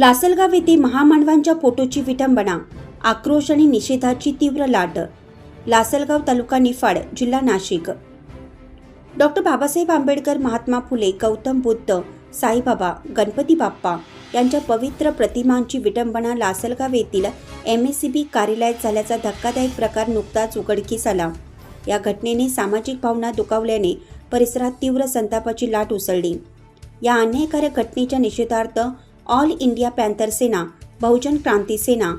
लासलगाव येथे महामानवांच्या फोटोची विटंबना आक्रोश आणि निषेधाची तीव्र लाट. लासलगाव तालुका निफाड जिल्हा नाशिक. डॉक्टर बाबासाहेब आंबेडकर महात्मा फुले गौतम बुद्ध साईबाबा गणपती बाप्पा यांच्या पवित्र प्रतिमांची विटंबना लासलगाव येथील एम एस सी बी कार्यालयात झाल्याचा धक्कादायक प्रकार नुकताच उघडकीस आला. या घटनेने सामाजिक भावना दुखावल्याने परिसरात तीव्र संतापाची लाट उसळली. या अन्यायकारक घटनेच्या निषेधार्थ all India Panther Sena Bahujan Kranti Sena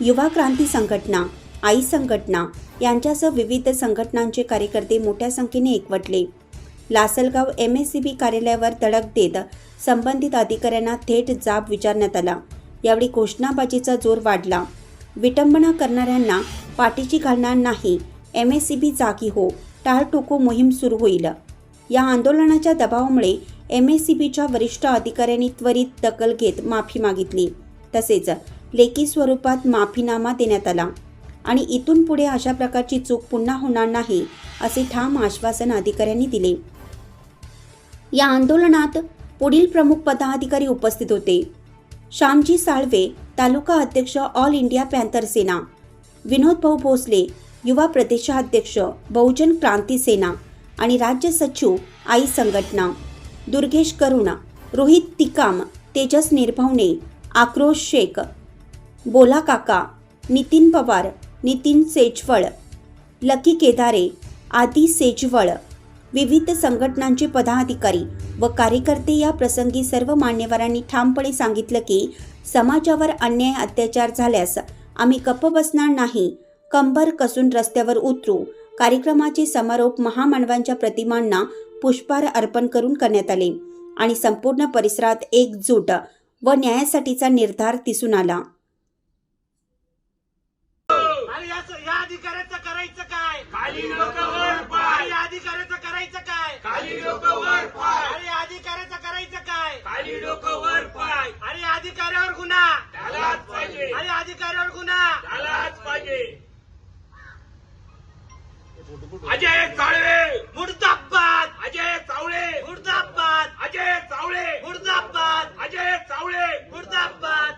Yuva Kranti संघटना आई संघटना यांच्यासह विविध संघटनांचे कार्यकर्ते मोठ्या संख्येने एकवटले. Lasalgaon M S C B कार्यालयावर धडक देत संबंधित अधिकाऱ्यांना थेट जाब विचारण्यात आला. यावेळी घोषणाबाजीचा जोर वाढला. विटंबना करणाऱ्यांना पाठीची घालणार नाही एम एस सी बी जागी हो टाळटोको मोहीम सुरू होईल. या आंदोलनाच्या दबावामुळे एम एस सी बीच्या वरिष्ठ अधिकाऱ्यांनी त्वरित दखल घेत माफी मागितली. तसेच लेखी स्वरूपात माफीनामा देण्यात आला. आणि इथून पुढे अशा प्रकारची चूक पुन्हा होणार नाही असे ठाम आश्वासन अधिकाऱ्यांनी दिले. या आंदोलनात पुढील प्रमुख पदाधिकारी उपस्थित होते. श्यामजी साळवे तालुका अध्यक्ष all India Panther Sena. Vinod Bhau Bhosale युवा प्रदेशाध्यक्ष बहुजन क्रांती सेना. आणि राज्य सचिव आई संघटना. दुर्गेश करुणा रोहित तिकाम तेजस निर्भवणे आक्रोश शेख बोला काका नितीन पवार नितीन सेजवळ लकी केदारे आदी सेजवळ विविध संघटनांचे पदाधिकारी व कार्यकर्ते या प्रसंगी सर्व मान्यवरांनी ठामपणे सांगितलं की समाजावर अन्याय अत्याचार झाल्यास आम्ही गप्प बसणार नाही. कंबर कसून रस्त्यावर उतरू. कार्यक्रमाचे समारोप महामानवांच्या प्रतिमांना पुष्पहार अर्पण करून करण्यात आले आणि संपूर्ण परिसरात एकजूट व न्यायासाठीचा निर्धार दिसून आला. आणि याचं- या सावळे मुर्दाबाद.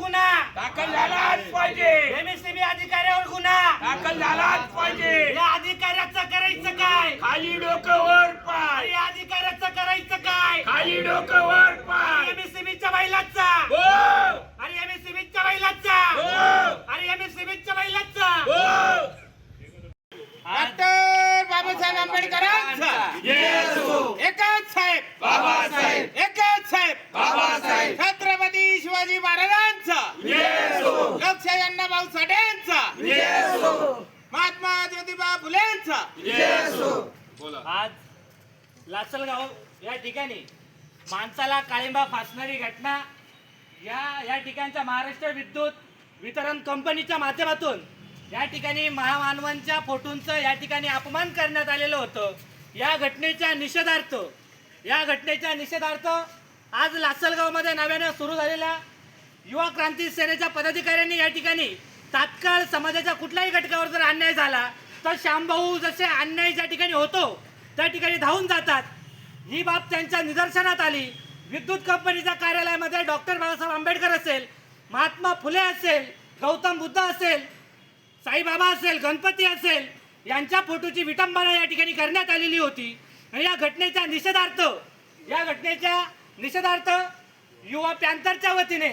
गुन्हा. दाखल झालाच पाहिजे. एमएससीबी अधिकाऱ्यावर गुन्हा. दाखल झालाच पाहिजे. या अधिकाऱ्याचं करायचं काय? खाली डोक वर पाय. या अधिकाऱ्याचं करायचं काय? खाली डोक वर पाय. एमएससीबीच्या महिलाचा हो आणि एमएससीबीच्या महिलाचा हो आणि एमएससीबीच्या महिलाचा हो डॉक्टर बाबासाहेब आंबेडकरांचा एकच साहेब बाबासाहेब एकच साहेब बाबासाहेब छत्रपती शिवाजी महाराजांचा अण्णाभाऊ साठेंचा महात्मा ज्योतिबा फुलेंचा. आज लासलगाव या ठिकाणी माणसाला काळिंबा फासणारी घटना या या ठिकाणच्या महाराष्ट्र विद्युत वितरण कंपनीच्या माध्यमातून या ठिकाणी महामानवांच्या फोटोंचं या ठिकाणी अपमान करण्यात आलेलं होतं. या घटनेच्या निषेधार्थ या घटनेच्या निषेधार्थ आज लासलगावमध्ये नव्यानं सुरू झालेल्या युवा क्रांती सेनेच्या पदाधिकाऱ्यांनी या ठिकाणी तात्काळ समाजाच्या कुठल्याही घटकावर जर अन्याय झाला तर श्यामभाऊ जसे अन्याय ज्या ठिकाणी होतो त्या ठिकाणी धावून जातात. ही बाब त्यांच्या निदर्शनात आली. विद्युत कंपनीच्या कार्यालयामध्ये डॉक्टर बाबासाहेब आंबेडकर असेल महात्मा फुले असेल गौतम बुद्ध असेल साईबाबा असेल गणपती असेल यांच्या फोटोची विटंबना या ठिकाणी करण्यात आलेली होती. आणि या घटनेच्या निषेधार्थ या घटनेच्या निषेधार्थ युवा पॅन्थरच्या वतीने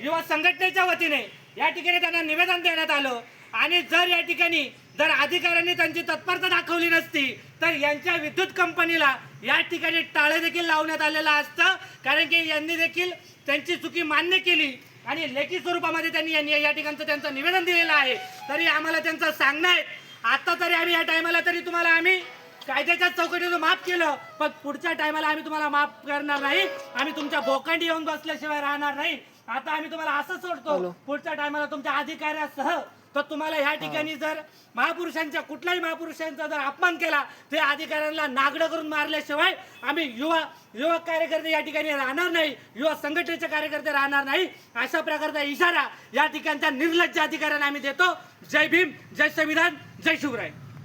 युवा संघटनेच्या वतीने या ठिकाणी त्यांना निवेदन देण्यात आलं. आणि जर या ठिकाणी जर अधिकाऱ्यांनी त्यांची तत्परता दाखवली नसती तर यांच्या विद्युत कंपनीला या ठिकाणी टाळे देखील लावण्यात आलेलं असतं. कारण की यांनी देखील त्यांची चुकी मान्य केली आणि लेखी स्वरूपामध्ये त्यांनी यांनी या ठिकाणचं त्यांचं निवेदन दिलेलं आहे. तरी आम्हाला त्यांचं सांगणं आहे आता तरी आम्ही या टायमाला तरी तुम्हाला आम्ही कायद्याच्या चौकटीतून माफ केलं पण पुढच्या टायमाला आम्ही तुम्हाला माफ करणार नाही. आम्ही तुमच्या भोकंडी येऊन बसल्याशिवाय राहणार नाही. आता आम्ही तुम्हाला असं सोडतो पुढच्या टायमाला तुमच्या अधिकाऱ्यासह तर तुम्हाला ह्या ठिकाणी जर महापुरुषांच्या कुठल्याही महापुरुषांचा जर अपमान केला ते अधिकाऱ्यांना नागडं करून मारल्याशिवाय आम्ही युवा युवक कार्यकर्ते या ठिकाणी राहणार नाही युवा संघटनेचे कार्यकर्ते राहणार नाही. अशा प्रकारचा इशारा या ठिकाणच्या निर्लज्ज अधिकाऱ्यांना आम्ही देतो. जय भीम जय संविधान जय शिवराय.